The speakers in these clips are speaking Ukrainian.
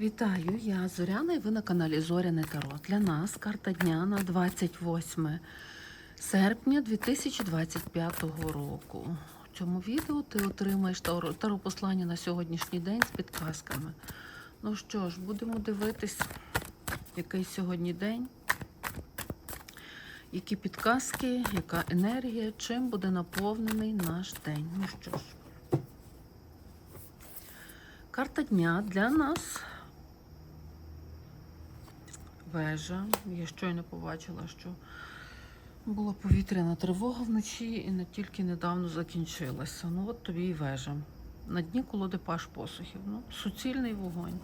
Вітаю, я Зоряна і ви на каналі Зоряне Таро. Для нас карта дня на 28 серпня 2025 року. В цьому відео ти отримаєш таро послання на сьогоднішній день з підказками. Ну що ж, будемо дивитись, який сьогодні день, які підказки, яка енергія, чим буде наповнений наш день. Ну що ж. Карта дня для нас. Вежа. Я щойно побачила, що була повітряна тривога вночі і не тільки недавно закінчилася. Ну от тобі і вежа. На дні колоди паш посухів. Ну, суцільний вогонь.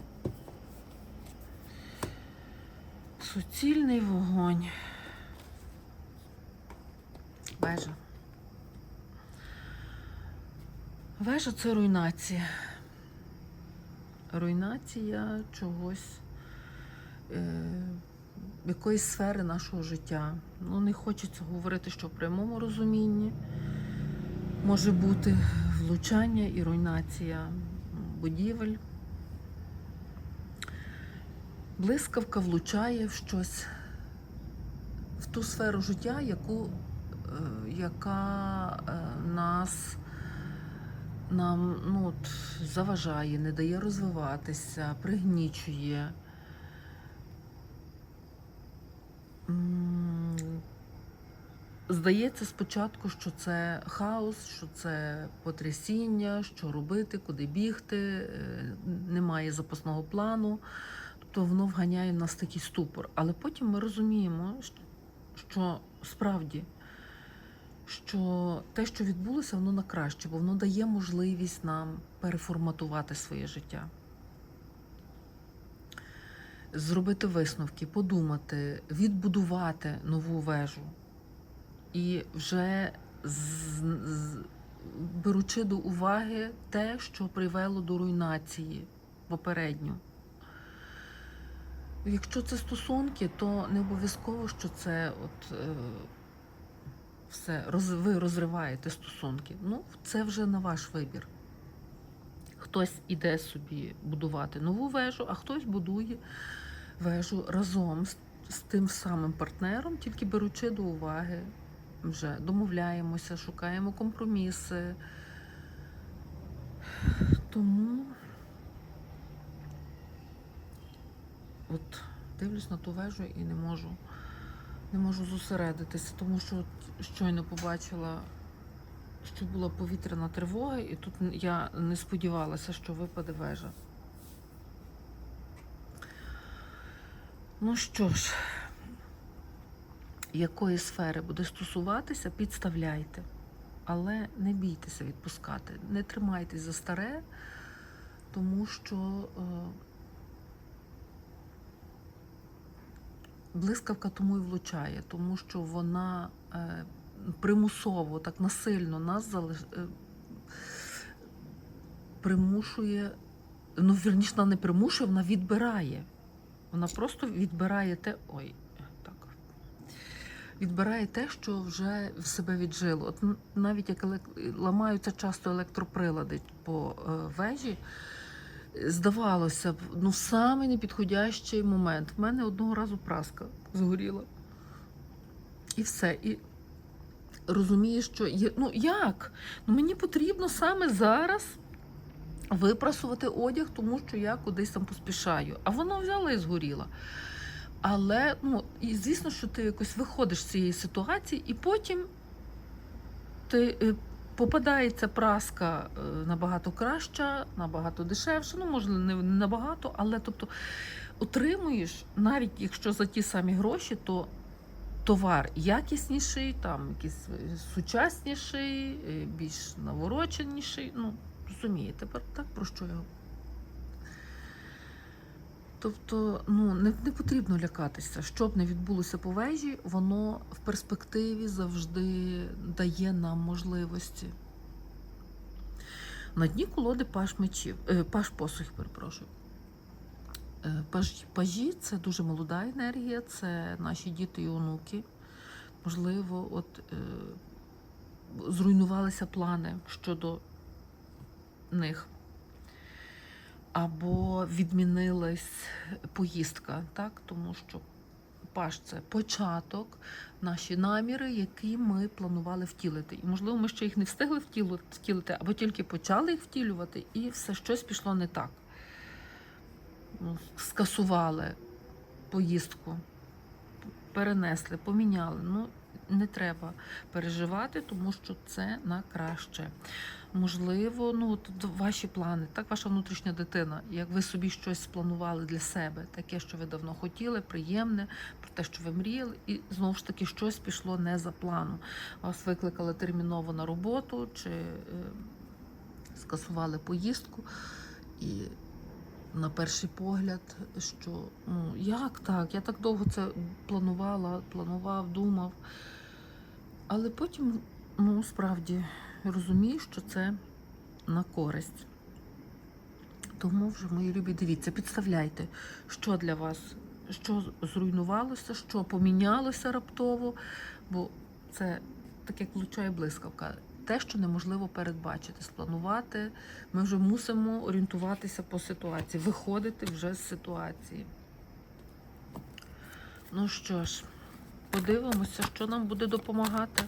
Суцільний вогонь. Вежа. Вежа це руйнація. Руйнація чогось, якоїсь сфери нашого життя. Ну, не хочеться говорити, що в прямому розумінні може бути влучання і руйнація будівель. Блискавка влучає в щось, в ту сферу життя, яку, е, яка е, нас нам ну, от, заважає, не дає розвиватися, пригнічує. Здається спочатку, що це хаос, що це потрясіння, що робити, куди бігти, е, немає запасного плану. Тобто воно вганяє в нас такий ступор. Але потім ми розуміємо, що справді що те, що відбулося, воно на краще, бо воно дає можливість нам переформатувати своє життя, зробити висновки, подумати, відбудувати нову вежу. І вже з, з, беручи до уваги те, що привело до руйнації попередньо. Якщо це стосунки, то не обов'язково, що це от. Е, все, роз, ви розриваєте стосунки. Ну, це вже на ваш вибір. Хтось іде собі будувати нову вежу, а хтось будує вежу разом з, з тим самим партнером, тільки беручи до уваги, вже домовляємося, шукаємо компроміси. Тому от дивлюсь на ту вежу і не можу не можу зосередитися, тому що от щойно побачила, що була повітряна тривога, і тут я не сподівалася, що випаде вежа. Ну що ж, якої сфери буде стосуватися, підставляйте. Але не бійтеся відпускати, не тримайтесь за старе, тому що. Е, Блискавка тому і влучає, тому що вона е, примусово, так насильно нас залиш... е, примушує, ну вірніше, вона не примушує, вона відбирає. Вона просто відбирає те. Ой, так. Відбирає те, що вже в себе віджило. От навіть як елек... ламаються часто електроприлади по е, вежі. Здавалося б, ну в самий непідходящий момент. В мене одного разу праска згоріла. І все. І розумієш, що є. Ну як? Ну Мені потрібно саме зараз випрасувати одяг, тому що я кудись там поспішаю. А воно взяла і згоріла. Але, ну, і звісно, що ти якось виходиш з цієї ситуації, і потім ти. е, Попадається праска е, набагато краща, набагато дешевша, ну, може, не набагато, але тобто отримуєш, навіть якщо за ті самі гроші, то товар якісніший, там якийсь сучасніший, е, більш навороченіший. Ну, розумієте, так про що я? Тобто ну, не, не потрібно лякатися. Що б не відбулося по вежі, воно в перспективі завжди дає нам можливості. На дні колоди паш мечів, е, паш посухів, перепрошую. Е, паж, пажі це дуже молода енергія, це наші діти і онуки. Можливо, от е, зруйнувалися плани щодо них. або відмінилась поїздка, так? тому що паш це початок, наші наміри, які ми планували втілити. І, можливо, ми ще їх не встигли втілити, або тільки почали їх втілювати, і все щось пішло не так. Ну, Скасували поїздку, перенесли, поміняли. Ну, не треба переживати, тому що це на краще. Можливо, ну от ваші плани, так ваша внутрішня дитина, як ви собі щось спланували для себе, таке, що ви давно хотіли, приємне, про те, що ви мріяли, і знову ж таки щось пішло не за планом. Вас викликали терміново на роботу чи е, скасували поїздку. І на перший погляд, що ну як так? Я так довго це планувала, планував, думав. Але потім, ну, справді розумію, що це на користь. Тому вже, мої любі, дивіться, підставляйте, що для вас, що зруйнувалося, що помінялося раптово, бо це так як влучає блискавка. Те, що неможливо передбачити, спланувати, ми вже мусимо орієнтуватися по ситуації, виходити вже з ситуації. Ну що ж, подивимося, що нам буде допомагати.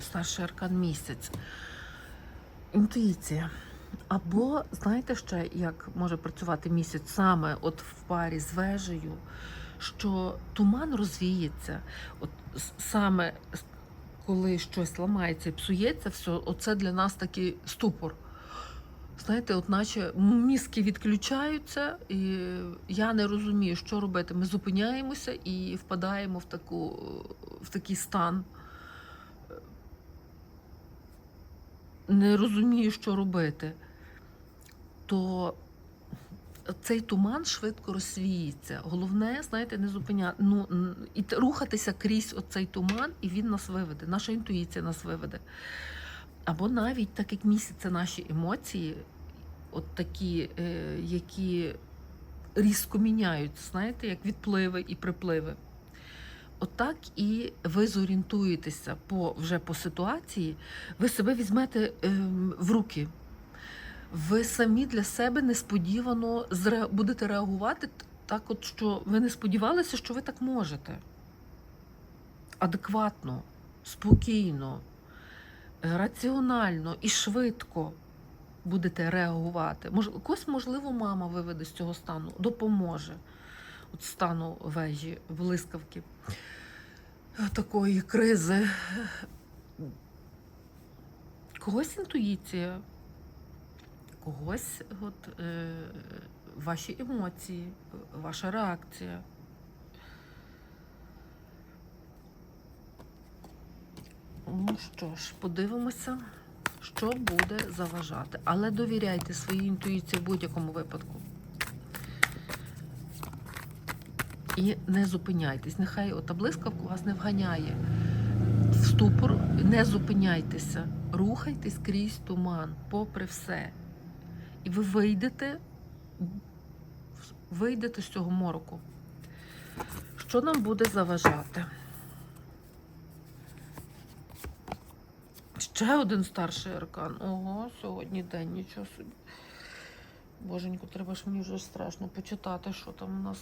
Старший аркан місяць. Інтуїція. Або, знаєте ще, як може працювати місяць саме от в парі з вежею, що туман розвіється. От саме коли щось ламається і псується, все, оце для нас такий ступор. Знаєте, от наче мізки відключаються, і я не розумію, що робити. Ми зупиняємося і впадаємо в, таку, в такий стан. Не розумію, що робити. То цей туман швидко розсвіється. Головне, знаєте, не зупиняти. Ну, і рухатися крізь оцей туман, і він нас виведе. Наша інтуїція нас виведе. Або навіть так як місяць це наші емоції, от такі, е, які різко міняються, знаєте, як відпливи і припливи. Отак і ви зорієнтуєтеся по, вже по ситуації, ви себе візьмете ем, в руки. Ви самі для себе несподівано будете реагувати так, от, що ви не сподівалися, що ви так можете. Адекватно, спокійно, е, раціонально і швидко будете реагувати. Мож... Когось, можливо, мама виведе з цього стану, допоможе. От стану вежі, блискавки такої кризи. Когось інтуїція, когось от, е, ваші емоції, ваша реакція. Ну що ж, подивимося, що буде заважати. Але довіряйте своїй інтуїції в будь-якому випадку. І не зупиняйтесь. Нехай ота блискавка вас не вганяє в ступор, не зупиняйтеся, рухайтесь крізь туман, попри все. І ви вийдете, вийдете з цього мороку. Що нам буде заважати? Ще один старший аркан. Ого, сьогодні день, нічого собі. Боженьку, треба ж мені вже страшно почитати, що там у нас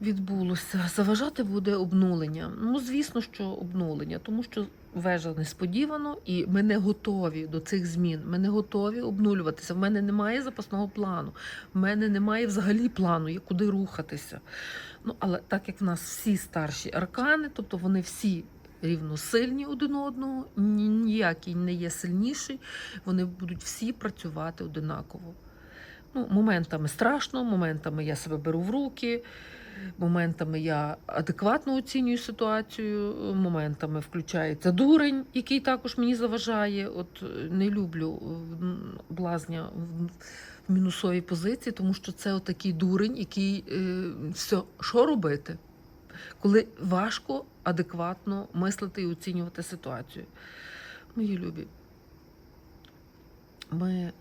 відбулося. Заважати буде обнулення. Ну, звісно, що обнулення, тому що вежа несподівано, і ми не готові до цих змін. Ми не готові обнулюватися. В мене немає запасного плану. В мене немає взагалі плану, куди рухатися. Ну, але так як в нас всі старші аркани, тобто вони всі рівносильні один одного, ніякий не є сильніший, вони будуть всі працювати одинаково. Ну, моментами страшно, моментами я себе беру в руки, моментами я адекватно оцінюю ситуацію, моментами включається дурень, який також мені заважає. От е, не люблю е, блазня в- мінусовій позиції, тому що це отакий дурень, який е, все, що робити, коли важко адекватно мислити і оцінювати ситуацію. Мої любі, ми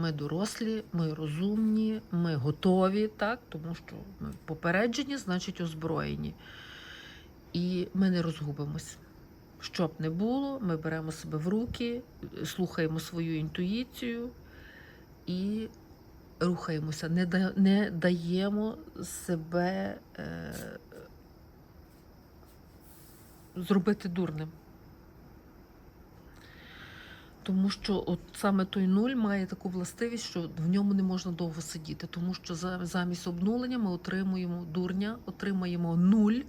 ми дорослі, ми розумні, ми готові, так? тому що ми попереджені, значить озброєні. І ми не розгубимось. Що б не було, ми беремо себе в руки, слухаємо свою інтуїцію і рухаємося, не, да, не даємо себе е, зробити дурним. Тому що от саме той нуль має таку властивість, що в ньому не можна довго сидіти, тому що замість обнулення ми отримуємо дурня, отримаємо нуль,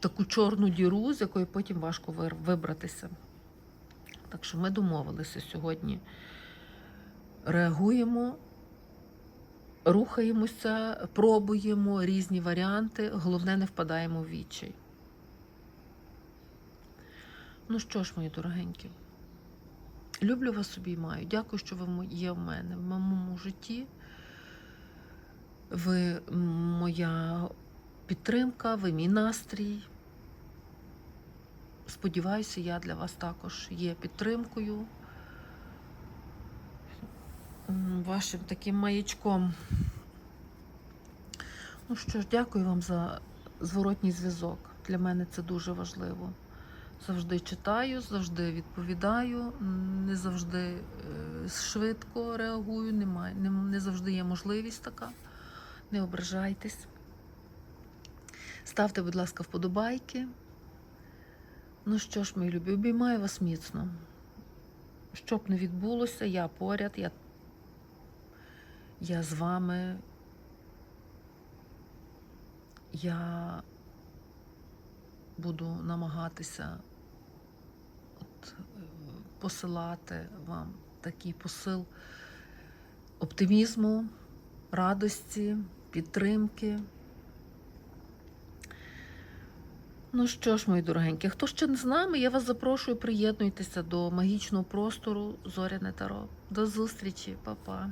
таку чорну діру, з якої потім важко вибратися. Так що ми домовилися сьогодні. Реагуємо, рухаємося, пробуємо різні варіанти, головне, не впадаємо в відчай. Ну що ж, мої дорогенькі, люблю вас обіймаю. Дякую, що ви є в мене в моєму житті. Ви моя підтримка, ви мій настрій. Сподіваюся, я для вас також є підтримкою, вашим таким маячком. Ну що ж, дякую вам за зворотній зв'язок. Для мене це дуже важливо. Завжди читаю, завжди відповідаю, не завжди е, швидко реагую, немає, не, завжди є можливість така. Не ображайтесь. Ставте, будь ласка, вподобайки. Ну що ж, мої любі, обіймаю вас міцно. Що б не відбулося, я поряд, я, я з вами. Я буду намагатися от, е, посилати вам такий посил оптимізму, радості, підтримки. Ну що ж, мої дорогенькі, хто ще не з нами, я вас запрошую, приєднуйтеся до магічного простору Зоряне Таро. До зустрічі, Па-па.